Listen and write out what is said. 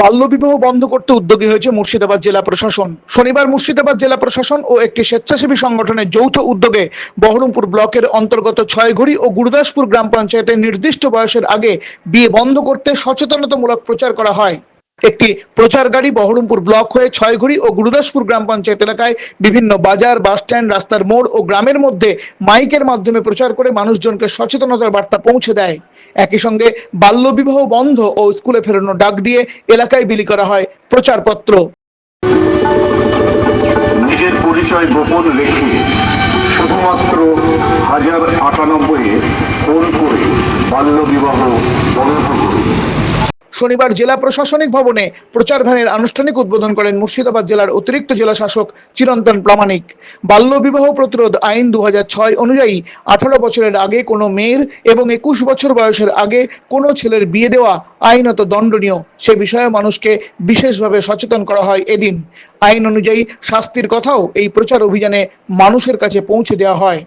বাল্যবিবাহ বন্ধ করতে উদ্যোগী হয়েছে মুর্শিদাবাদ জেলা প্রশাসন। শনিবার মুর্শিদাবাদ জেলা প্রশাসন ও একটি স্বেচ্ছাসেবী সংগঠনের যৌথ উদ্যোগে বহরমপুর ব্লকের অন্তর্গত ছয়ঘড়ি ও গুরুদাসপুর গ্রাম পঞ্চায়েতের নির্দিষ্ট বয়সের আগে বিয়ে বন্ধ করতে সচেতনতামূলক প্রচার করা হয়। একটি প্রচার গাড়ি বহরমপুর ব্লক হয়ে ছয়ঘড়ি ও গুরুদাসপুর গ্রাম পঞ্চায়েত এলাকায় বিভিন্ন বাজার, বাস স্ট্যান্ড, রাস্তার মোড় ও গ্রামের মধ্যে মাইকের মাধ্যমে প্রচার করে মানুষজনকে সচেতনতার বার্তা পৌঁছে দেয়। একই সঙ্গে বাল্যবিবাহ বন্ধ ও স্কুলে ফেরানোর ডাক দিয়ে এলাকায় বিলি করা হয় প্রচারপত্র। নিজের পরিচয় গোপন রেখে শুধুমাত্র হাজার আটানব্বই ফোন করে বাল্যবিবাহ শনিবার জেলা প্রশাসনিক ভবনে প্রচার ভ্যানের আনুষ্ঠানিক উদ্বোধন করেন মুর্শিদাবাদ জেলার অতিরিক্ত জেলা শাসক চিরন্তন প্রামাণিক। বাল্যবিবাহ প্রতিরোধ আইন দু হাজার ছয় অনুযায়ী আঠারো বছরের আগে কোনো মেয়ের এবং একুশ বছর বয়সের আগে কোনো ছেলের বিয়ে দেওয়া আইনত দণ্ডনীয়। সে বিষয়ে মানুষকে বিশেষভাবে সচেতন করা হয় এদিন। আইন অনুযায়ী শাস্তির কথাও এই প্রচার অভিযানে মানুষের কাছে পৌঁছে দেওয়া হয়।